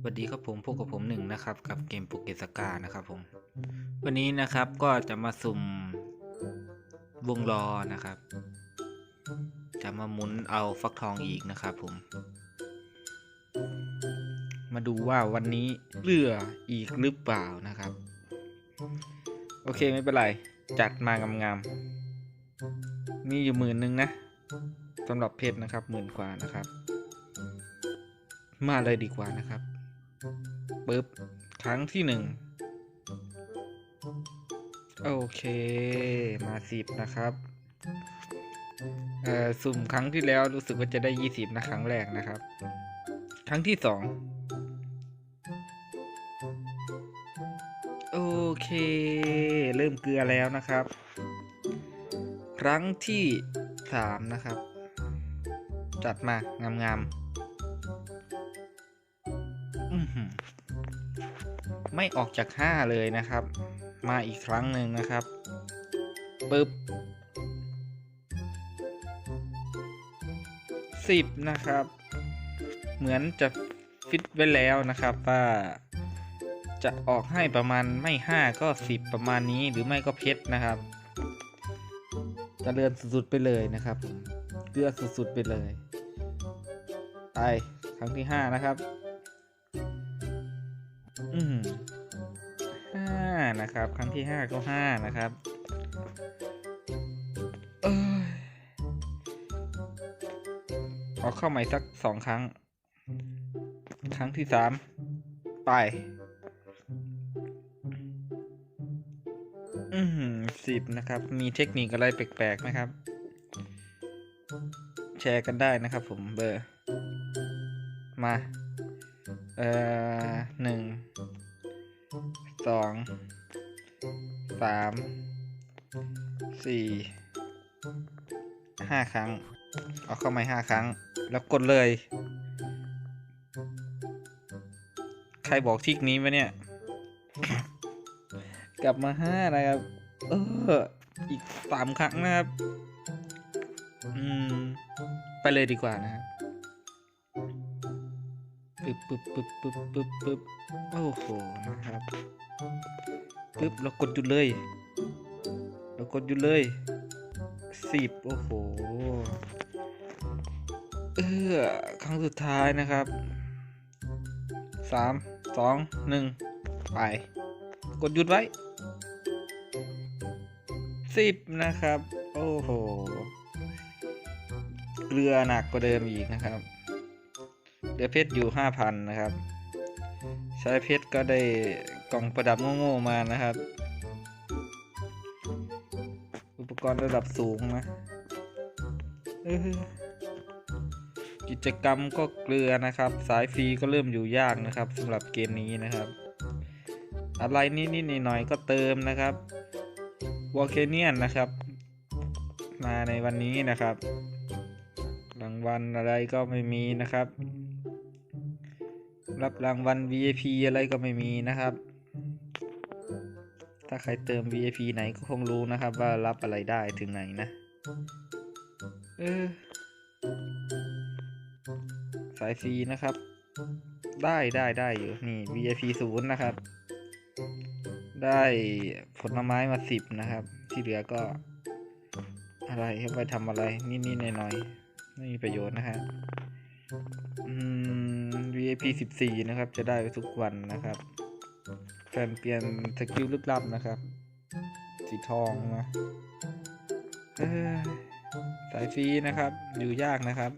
สวัสดีครับผมพบกับผมหนึ่งนะครับกับเกมโปเกสกานะครับผม วันนี้นะครับก็จะมาสุ่มวงล้อนะครับ จะมาหมุนเอาฟักทองอีกนะครับผม มาดูว่าวันนี้เลืออีกหรือเปล่านะครับ โอเคไม่เป็นไร จัดมางามๆมีอยู่หมื่นหนึ่งนะสำหรับเพชรนะครับหมื่นกว่านะครับ มาเลยดีกว่านะครับปึ๊บครั้งที่หนึ่งโอเค มาสิบนะครับเอ่อสุ่มครั้งที่แล้วรู้สึกว่าจะได้ยี่สิบนะครั้งแรกนะครับ ครั้งที่สองโอเค เริ่มเกลือแล้วนะครับ ครั้งที่สามนะครับ จัดมางามๆ ไม่ออกจากห้าเลยนะครับ มาอีกครั้งหนึ่งนะครับปึ๊บสิบนะครับ เหมือนจะฟิตไว้แล้วนะครับว่าจะออกให้ประมาณไม่ห้าก็สิบประมาณนี้หรือไม่ก็เพชรนะครับจเจริญสุดๆไปเลยนะครับเกลือสุดๆไปเลย ไป ครั้งที่ห้านะครับ อืมานะครับ ครั้งที่ห้าก็ห้านะครับเอยเอาเข้าใหม่สักสองครั้ง ครั้งที่สามไป อืมสิบนะครับ มีเทคนิคอะไรแปลกๆไหมครับ แชร์กันได้นะครับผมเบอร์ มา เอ่อหนึ่ง สองสามสี่ห้าครั้ง เอาเข้ามาห้าครั้ง แล้วกดเลย ใครบอกทิกนี้มาเนี่ย กลับมาห้านะครับ เออ อีกสามครั้งนะครับ อืม ไปเลยดีกว่านะครับ ปึ๊บปึ๊บปึ๊บปึ๊บปึ๊บปึ๊บโอ้โหนะครับปึ๊บเรากดหยุดเลย เรากดหยุดเลยสิบโอ้โหเออครั้งสุดท้ายนะครับสามสองหนึ่งไป กดหยุดไว้สิบนะครับ โอ้โห เกลือหนักกว่าเดิมอีกนะครับ เดือเพชรอยู่ห้าพันนะครับ ใช้เพชรก็ได้กล่องประดับโง่ๆมานะครับ อุปกรณ์ระดับสูงนะกิจกรรมก็เกลือนะครับ สายฟรีก็เริ่มอยู่ยากนะครับสำหรับเกมนี้นะครับ อะไรนิดๆหน่อยๆก็เติมนะครับวอลเคเนียนนะครับ มาในวันนี้นะครับ รางวัลอะไรก็ไม่มีนะครับ รับรางวัล VIP อะไรก็ไม่มีนะครับ ถ้าใครเติม VIP ไหนก็คงรู้นะครับว่ารับอะไรได้ถึงไหนนะ เออ สายฟรีนะครับ ได้ได้ได้อยู่นี่ VIP ศูนย์นะครับ ได้ผลไม้มาสิบนะครับ ที่เหลือก็ อะไรให้ไปทำอะไรนิดๆหน่อยๆไม่มีประโยชน์นะฮะอืม VIP 14 นะครับ จะได้ทุกวันนะครับแฟนเปลี่ยนสกิลลึกลับนะครับ สีทองนะสายฟรีนะครับ อยู่ยากนะครับ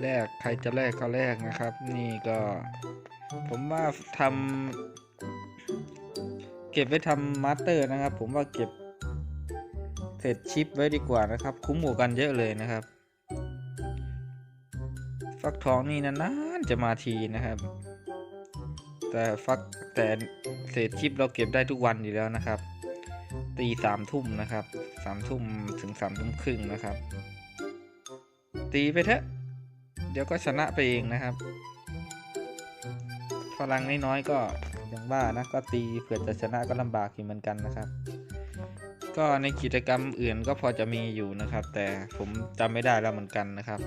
แลกใครจะแลกก็แลกนะครับ นี่ก็ ผมว่าทำเก็บไว้ทำมาสเตอร์นะครับ ผมว่าเก็บเศษชิปไว้ดีกว่านะครับ คุ้มหมู่กันเยอะเลยนะครับ ฟักทองนี่นานๆจะมาทีนะครับ แต่ฟักแต่เศษชิปเราเก็บได้ทุกวันอยู่แล้วนะครับ ตีสามทุ่มนะครับสามทุ่มถึงสามทุ่มครึ่งนะครับ ตีไปเถอะ เดี๋ยวก็ชนะไปเองนะครับพลังน้อยๆก็อย่างว่านะก็ตีเผื่อจะชนะก็ลำบากอยู่เหมือนกันนะครับ ก็ในกิจกรรมอื่นก็พอจะมีอยู่นะครับ แต่ผมจำไม่ได้แล้วเหมือนกันนะครับ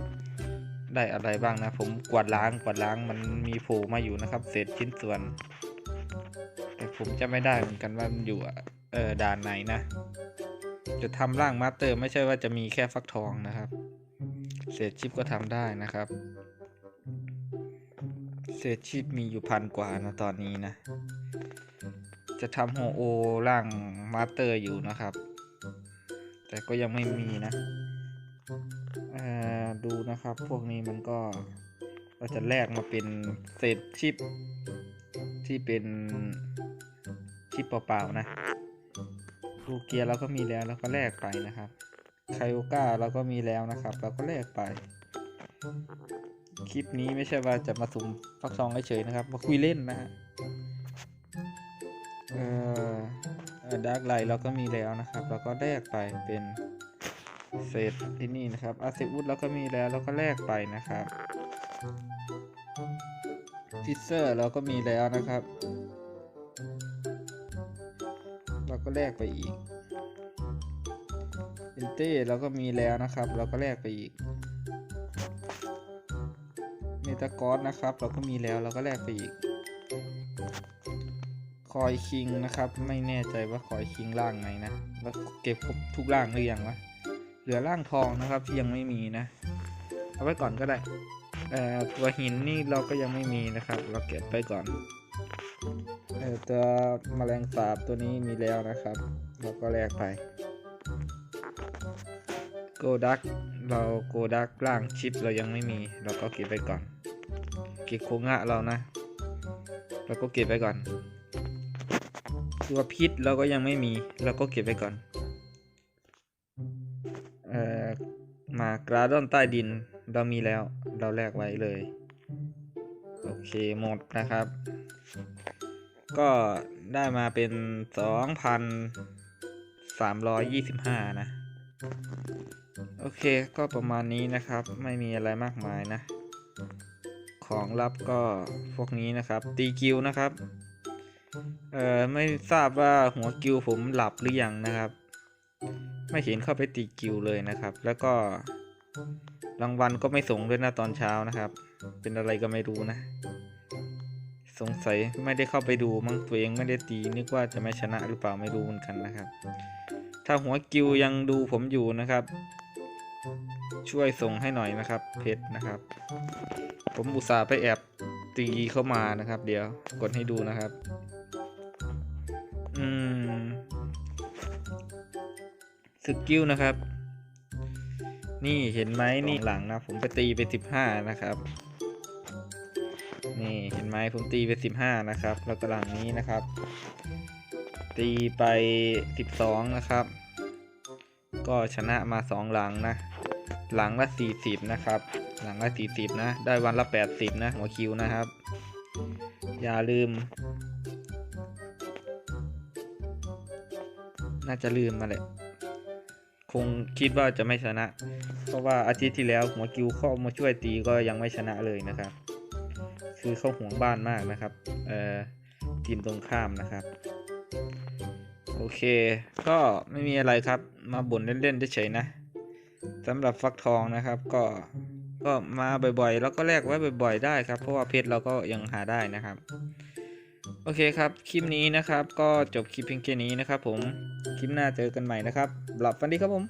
ได้อะไรบ้างนะ ผมกวาดล้างกวาดล้างมันมีโผล่มาอยู่นะครับ เศษชิ้นส่วน แต่ผมจะไม่ได้เหมือนกันว่ามันอยู่เออด่านไหนนะ จะทำร่างมาสเตอร์ ไม่ใช่ว่าจะมีแค่ฟักทองนะครับ เศษชิปก็ทำได้นะครับ เศษชิปมีอยู่พันกว่านะตอนนี้นะ จะทำโฮโอร่างมาสเตอร์อยู่นะครับ แต่ก็ยังไม่มีนะ ดูนะครับ พวกนี้มันก็เราจะแลกมาเป็นเศษชิป ที่เป็นชิปเปล่าๆนะลูเกียร์เราก็มีแล้วเราก็แลกไปนะครับไคโอก้าเราก็มีแล้วนะครับ เราก็แลกไปคลิปนี้ไม่ใช่ว่าจะมาสุ่มฟักทองเฉยๆนะครับ มาคุยเล่นนะฮะเอ่อดาร์กไลท์เราก็มีแล้วนะครับ เราก็แลกไปเป็น เศษที่นี่นะครับอาเซอุสเราก็มีแล้วเราก็แลกไปนะครับฟิเซอร์เราก็มีแล้วนะครับ เราก็แลกไปอีกเอนเต้เราก็มีแล้วนะครับ เราก็แลกไปอีกเมตากอสนะครับ เราก็มีแล้วเราก็แลกไปอีกคอยคิงนะครับ ไม่แน่ใจว่าคอยคิงร่างไหนนะแล้วเก็บครบทุกร่างหรือยังวะ เหลือร่างทองนะครับที่ยังไม่มีนะ เอาไว้ก่อนก็ได้ตัวหินนี่เราก็ยังไม่มีนะครับ เราเก็บไปก่อนอตัวแมลงสาบตัวนี้มีแล้วนะครับ เราก็แลกไปโกดักเราโกดักร่างชิปเรายังไม่มี เราก็เก็บไปก่อนเก็บโคงะเรานะ เราก็เก็บไปก่อน ตัวพิษเราก็ยังไม่มี เราก็เก็บไปก่อน มากราดอนใต้ดิน เรามีแล้ว เราแลกไว้เลย โอเคหมดนะครับ ก็ได้มาเป็นสองพันสามร้อยยี่สิบห้านะ โอเคก็ประมาณนี้นะครับ ไม่มีอะไรมากมายนะ ของลับก็พวกนี้นะครับตีกิวนะครับ เอ่อ ไม่ทราบว่าหัวกิวผมหลับหรือยังนะครับ ไม่เห็นเข้าไปตีกิวเลยนะครับ แล้วก็รางวัลก็ไม่ส่งด้วยนะตอนเช้านะครับ เป็นอะไรก็ไม่รู้นะ สงสัยไม่ได้เข้าไปดูมั้งตัวเองไม่ได้ตีนึกว่าจะไม่ชนะหรือเปล่าไม่รู้เหมือนกันนะครับ ถ้าหัวกิวยังดูผมอยู่นะครับ ช่วยส่งให้หน่อยนะครับ เพชรนะครับ ผมอุตส่าห์ไปแอบตีเข้ามานะครับ เดี๋ยวกดให้ดูนะครับ สกิลนะครับ นี่เห็นไหมนี่หลังนะ ผมไปตีไปสิบห้านะครับ นี่เห็นไหมผมตีไปสิบห้านะครับ แล้วก็หลังนี้นะครับ ตีไปสิบสองนะครับ ก็ชนะมาสองหลังนะ หลังละสี่สิบนะครับ หลังละสี่สิบนะ ได้วันละแปดสิบนะ หัวคิวนะครับ อย่าลืมน่าจะลืมมาแหละ คงคิดว่าจะไม่ชนะ เพราะว่าอาทิตย์ที่แล้วหัวกิวเข้ามาช่วยตีก็ยังไม่ชนะเลยนะครับ คือเข้าห่วงบ้านมากนะครับเอ่อทีมตรงข้ามนะครับ โอเค ก็ไม่มีอะไรครับ มาบ่นเล่นๆเฉยๆนะสำหรับฟักทองนะครับก็ก็มาบ่อยๆ แล้วก็แลกไว้บ่อย ๆ ได้ครับ เพราะว่าเพชรเราก็ยังหาได้นะครับ โอเคครับ คลิปนี้นะครับ ก็จบคลิปเพียงแค่นี้นะครับผม คลิปหน้าเจอกันใหม่นะครับหลับฝันดีครับผม